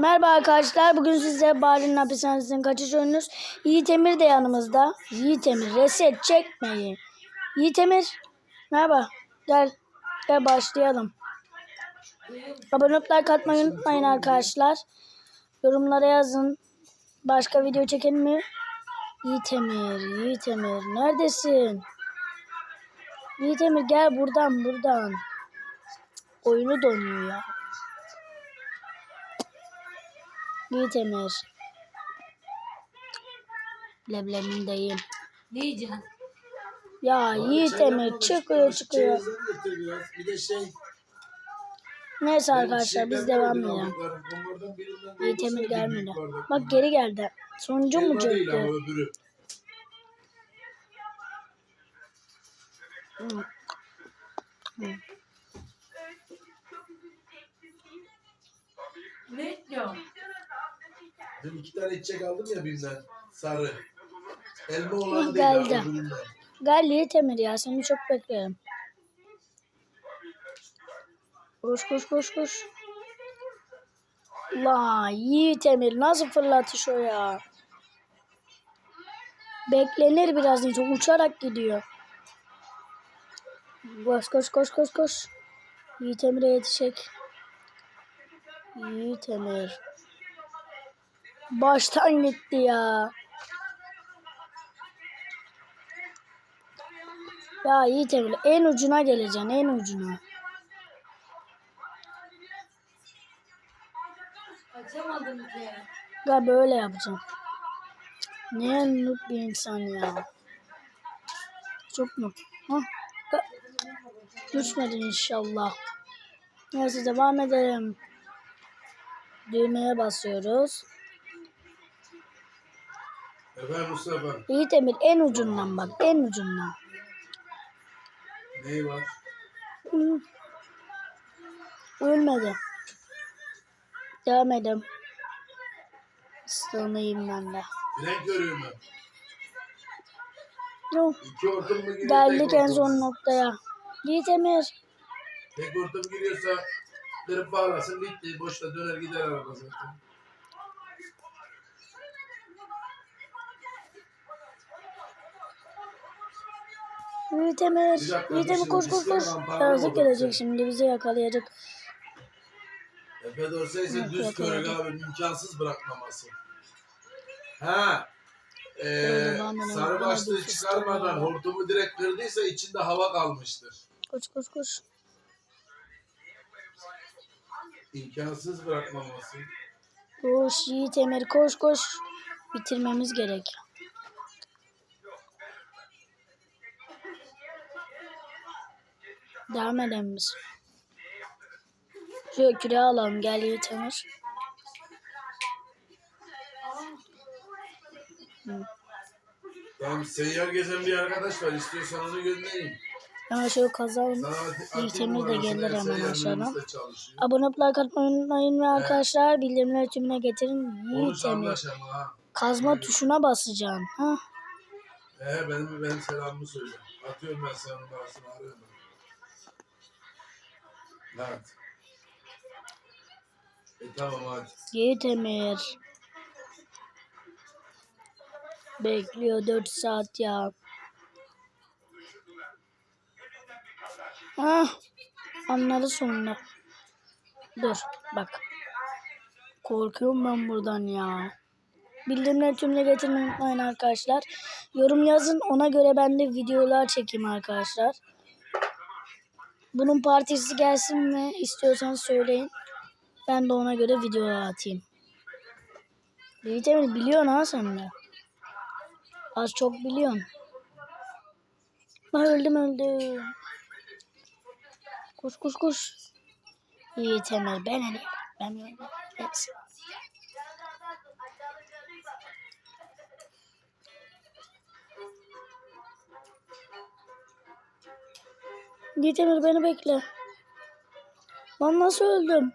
Merhaba arkadaşlar. Bugün size Bari'nin hapishanesinin kaçış oyunuz. Yiğit Emir de yanımızda. Yiğit Emir reset çekmeyin. Yiğit Emir. Merhaba. Gel. Gel başlayalım. Abone olup like unutmayın arkadaşlar. Yorumlara yazın. Başka video çekelim mi? Yiğit Emir. Yiğit Emir. Neredesin? Yiğit Emir gel buradan buradan. Oyunu donuyor ya. Yiğit Emir. Leblemindeyim. Ne yiyeceksin? Ya Yiğit Emir çıkıyor çıkıyor. Bir de şey. Neyse şey arkadaşlar biz devam edelim. Yiğit Emir gelmedi. Bak geri geldi. Sonuncu mu Değil çöktü? Dün iki tane içecek aldım ya birinden. Sarı. Elma olan değil geldi. öbüründen. Gel Yiğit Emir ya seni çok beklerim. Koş koş koş koş. La Yiğit Emir nasıl fırlatış o ya? Beklenir biraz önce uçarak gidiyor. Koş koş koş koş koş. Yiğit Emir'e yetişecek. Yiğit Emir. Baştan gitti ya. Ya Yiğit Emir en ucuna geleceksin en ucuna. Açamadım ki. Gel böyle yapacağım. Ne noob bir insan ya. Çok noob. Hah. Düşmedin inşallah. Neyse devam edelim. Düğmeye basıyoruz. Efendim Mustafa. Yiğit Emir en ucundan bak en ucundan. Neyi var? Hı. Ölmedi. Devam edelim. Islanayım ben de. Frenk görüyor mu? Yok. İki hortum mu giriyor? Geldik en son noktaya. Yiğit Emir. Tek hortum giriyorsa kırıp bağlasın bitti. Boşta döner gider araba zaten. Yiğit Emir. Yiğit koş koş koş. Yazık gelecek şimdi bizi yakalayacak. Efe Hı, düz körek abi imkansız bırakmaması. Ha. Ee, sarı başlığı çıkarmadan hortumu direkt kırdıysa içinde hava kalmıştır. Koş koş koş. İmkansız bırakmaması. Koş Yiğit Emir koş koş. Bitirmemiz gerek. Devam edelim biz. Şöyle küreği alalım gel Yiğit Emir. Tamam seyyar gezen bir arkadaş var. İstiyorsan onu göndereyim. Hemen şöyle kazalım. Yiğit Emir de gelir hemen aşağıdan. Abone olup like atmayı unutmayın ve arkadaşlar bildirimleri tümüne getirin. Yiğit Emir. Kazma tuşuna basacaksın. Ha? Ee, benim, benim selamımı söyle. Atıyorum ben sana numarasını arıyorum. Evet. E tamam hadi. Yiğit. Bekliyor 4 saat ya. Ah, anladı sonunda. Dur bak. Korkuyorum ben buradan ya. Bildirimleri tümle getirmeyi unutmayın arkadaşlar. Yorum yazın ona göre ben de videolar çekeyim arkadaşlar. Bunun partisi gelsin mi istiyorsanız söyleyin. Ben de ona göre videolar atayım. Emir biliyorsun ha sen de. Az çok biliyorsun. Ben öldüm öldüm. Koş koş koş. Yiğit Emir ben hani ben öldüm. Evet. Yiğit Emir beni bekle. Lan nasıl öldüm?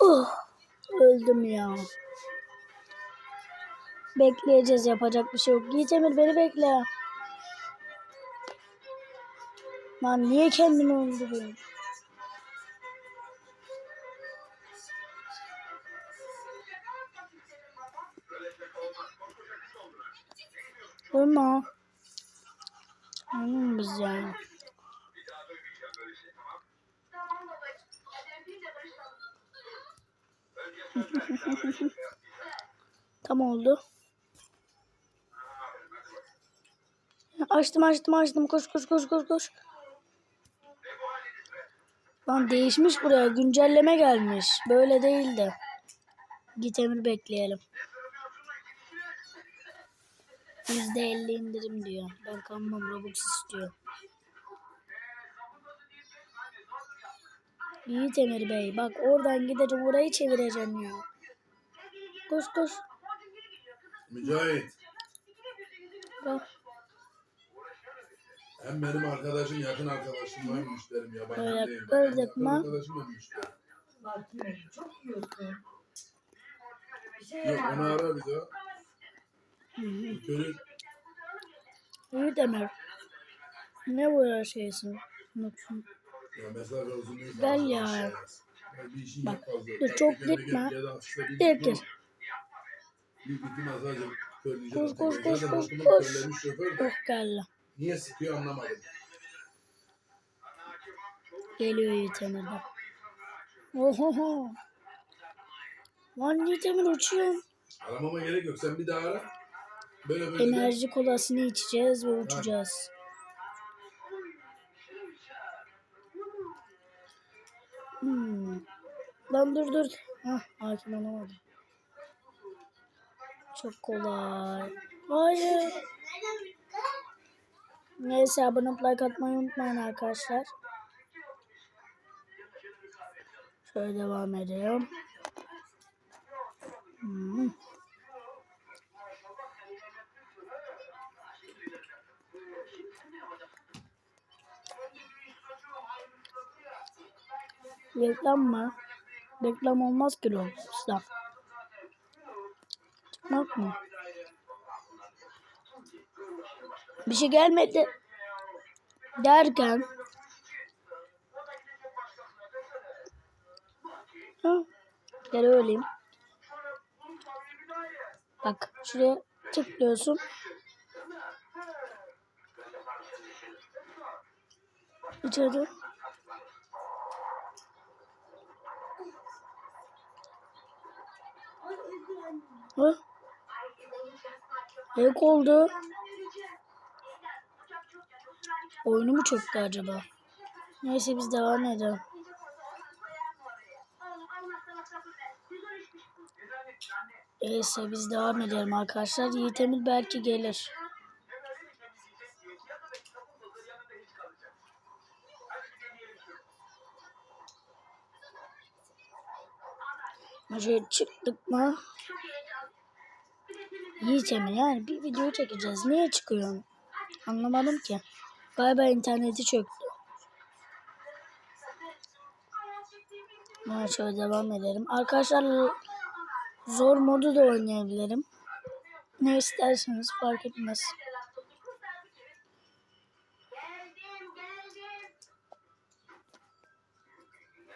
Oh, öldüm ya. Bekleyeceğiz yapacak bir şey yok. Yiğit beni bekle. Lan niye kendimi öldürüyorum? Olma. Anladın biz yani. Tam oldu. Açtım açtım açtım. Koş koş koş koş koş. Lan değişmiş buraya. Güncelleme gelmiş. Böyle değildi. Git emir bekleyelim. %50 indirim diyor. Ben kalmam Robux istiyor. Yiğit Emir Bey bak oradan gideceğim orayı çevireceğim ya. Koş koş. Mücahit. Bak. Hem benim arkadaşım yakın arkadaşım var müşterim yabancı Böyle değil. mı? Arkadaşım var müşterim. Çok yiyorsun. Şey Yok onu ara bir daha. Yiğit Emir. Ne bu ya şeysin? Ya diye. Gel ya. Bak, dur, çok Gel, gel, gitme. gel, gel, Gel, gel. Körleyeceğim. Koş, koş, koş, koş, koş. Oh geldi. Niye sıkıyor anlamadım. Geliyor Yiğit Emir bak. Ohoho. Lan Yiğit Emir uçuyor. Aramama gerek yok. Sen bir daha ara. De- Enerji kolasını içeceğiz ve uçacağız. Hmm. Lan dur dur. Hah hakim olamadım. Çok kolay. Hayır. Neyse abone olup like atmayı unutmayın arkadaşlar. Şöyle devam edelim. Hmm. Reklam mı? Reklam olmaz ki Roblox'ta. Çıkmak mı? Bir şey gelmedi. Derken Hı, Gel öleyim. Bak şuraya tıklıyorsun. İçeri. Hı? Hack oldu. Oyunu mu çöktü acaba? Neyse biz devam edelim. Neyse biz devam edelim arkadaşlar. Yiğit Emir belki gelir. Şöyle çıktık mı? Emir yani bir video çekeceğiz. Niye çıkıyorsun? Anlamadım ki. Galiba interneti çöktü. Ben şöyle devam edelim. Arkadaşlar zor modu da oynayabilirim. Ne isterseniz fark etmez.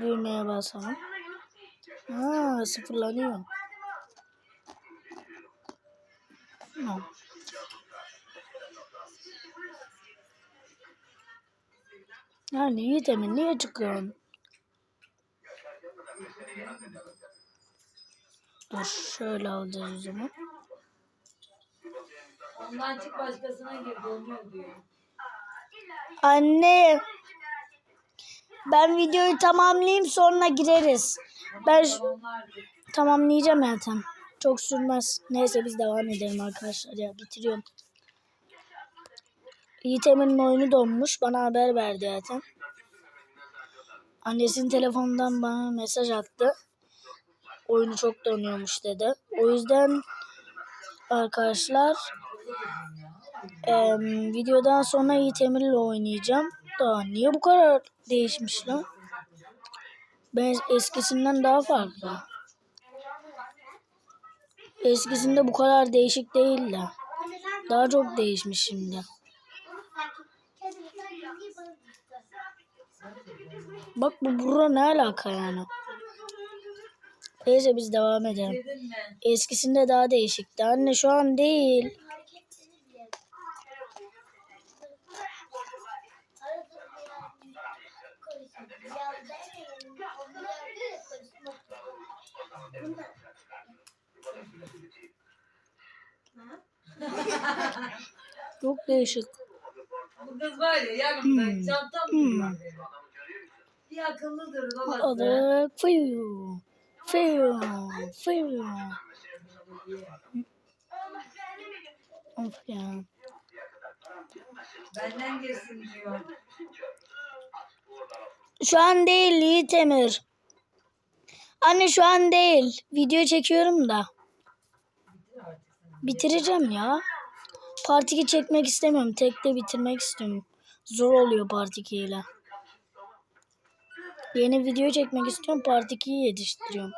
Düğmeye basalım. Ha sıfırlanıyor. Tamam. Yani Yiğit Emin niye çıkıyorsun? Dur şöyle alacağız o zaman. Ondan çık başkasına gir donuyor diyor. Anne. Ben videoyu tamamlayayım sonra gireriz. Ben tamamlayacağım zaten. Çok sürmez. Neyse biz devam edelim arkadaşlar ya bitiriyorum. Yiğit Emin'in oyunu donmuş. Bana haber verdi zaten. Annesinin telefonundan bana mesaj attı. Oyunu çok donuyormuş dedi. O yüzden arkadaşlar em, videodan sonra Yiğit Emir'le oynayacağım. Da niye bu kadar değişmiş lan? Ben eskisinden daha farklı. Eskisinde bu kadar değişik değildi. Daha çok değişmiş şimdi. Bak bu bura ne alaka yani? Neyse biz devam edelim. Eskisinde daha değişikti. Anne şu an değil. Çok değişik. Bu kız var ya yanımda Hmm. çantam Hmm. Bir akıllıdır babası. Adı Fiyu. Fiyu. Fiyu. Of ya. Benden girsin diyor. Şu an değil Yiğit Emir. Anne şu an değil. Video çekiyorum da. Bitireceğim ya. Part 2 çekmek istemiyorum. Tekte bitirmek istiyorum. Zor oluyor Part 2 ile. Yeni video çekmek istiyorum. Part 2'yi yetiştiriyorum.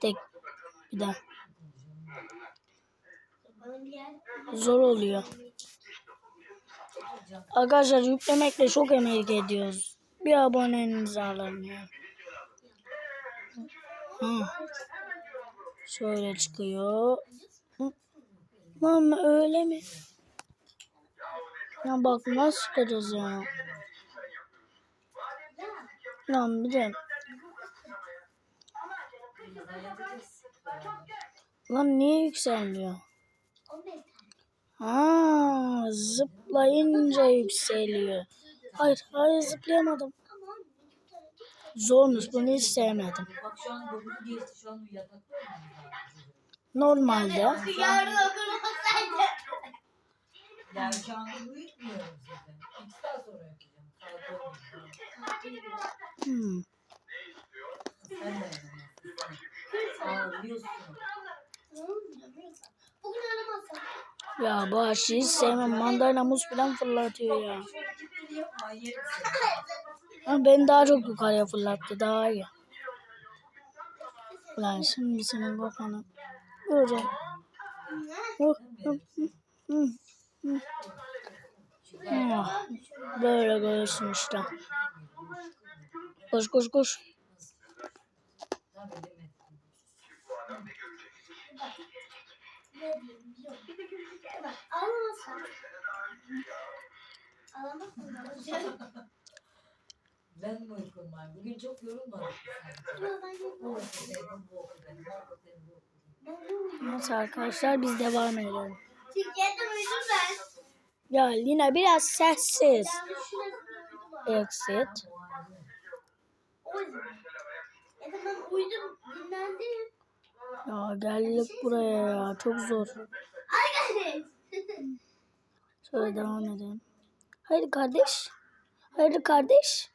Tek bir daha. Zor oluyor. Arkadaşlar yüklemekle çok emek ediyoruz. Bir abonenizi alalım ya. Hı. Şöyle çıkıyor. Lan öyle mi? Ya bak nasıl çıkacağız ya? Lan bir de lan niye yükselmiyor? Ha, zıplayınca yükseliyor. Hayır, hayır zıplayamadım. Zormuş, bunu hiç sevmedim. Bak şu an 9 geçti şu an yatakta Normalde Yarın Yani şu anda uyutmuyorum zaten. İki saat sonra yapacağım. Saat 10. hmm, Sen de. Ağlıyorsun. Ya bu aşıyı sevmem. Mandalina muz falan fırlatıyor ya. Seni. Ama beni daha çok yukarıya fırlattı, daha iyi. Ulan şimdi senin kafanı hı, hı. Ah, Böyle görürsün işte. Koş koş koş. Ben mi uykum var? Bugün çok yorulmadım. Evet arkadaşlar biz devam edelim. Ya Lina biraz sessiz. Exit. Ya geldik buraya ya çok zor. Şöyle devam edelim. Haydi kardeş. Haydi kardeş.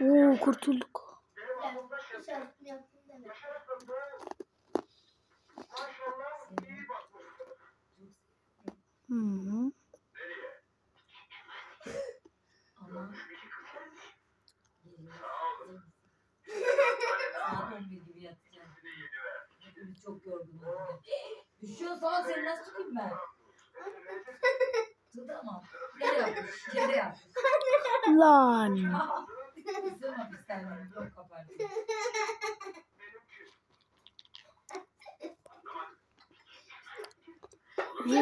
Oo kurtulduk. Hı -hı. Ama Saat 11 gibi yatacağım. Hepimiz çok yorgunuz. Düşüyor sağa seni nasıl tutayım ben? Tutamam. Yere yapmış, yere yapmış. Lan. Bizim hapishanemiz yok kapardı. İyi Temir yani. Hadi gel sen anlat. Baksana onlar. Ay telefon nerede? Ben çok yoruldum. Acı çektim. Canım yanmış. Gel sen dışarı Sen kilitli defterlerini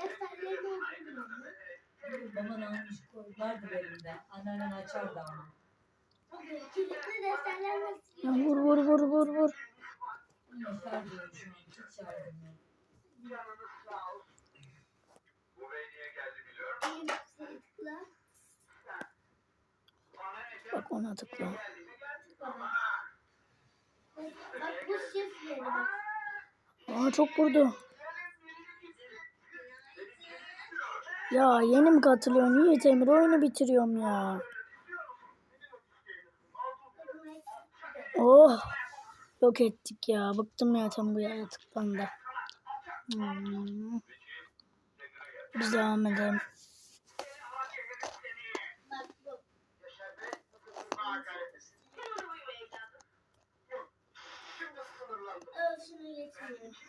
okudun mu? Baban almış koylardı elimde. Anneannen açardı ama. Kilitli defterler nasıl? Ya vur vur vur vur vur. Bak ona tıkla. Aa çok vurdu. Ya yeni mi katılıyorsun? Yiğit Emir oyunu bitiriyorum ya. Oh. Yok ettik ya. Bıktım ya tam bu yaratıktan. Hmm. Biz devam edelim.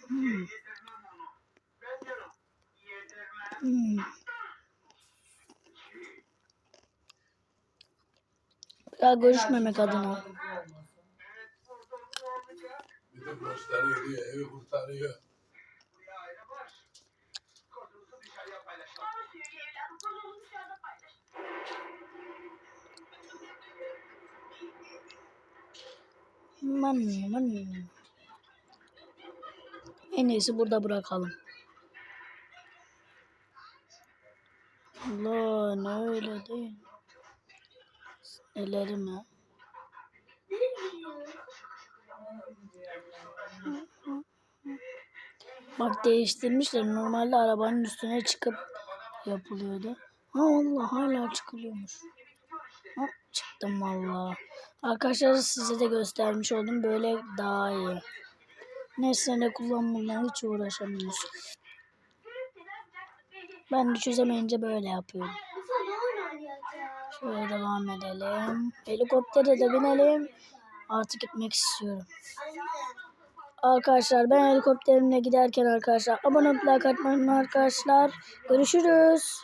Hmm. Hmm. Daha görüşmemek adına. De borçları ödüyor, evi kurtarıyor. Man, man. En iyisi burada bırakalım. Lan öyle değil. Ellerime. Bak değiştirmişler. Normalde arabanın üstüne çıkıp yapılıyordu. Ha Allah hala çıkılıyormuş. Ha, çıktım valla. Arkadaşlar size de göstermiş oldum. Böyle daha iyi. Neyse ne kullanmadan hiç uğraşamıyoruz. Ben de çözemeyince böyle yapıyorum. Şöyle devam edelim. Helikoptere de binelim. Artık gitmek istiyorum. Arkadaşlar ben helikopterimle giderken arkadaşlar abone olup like arkadaşlar. Görüşürüz.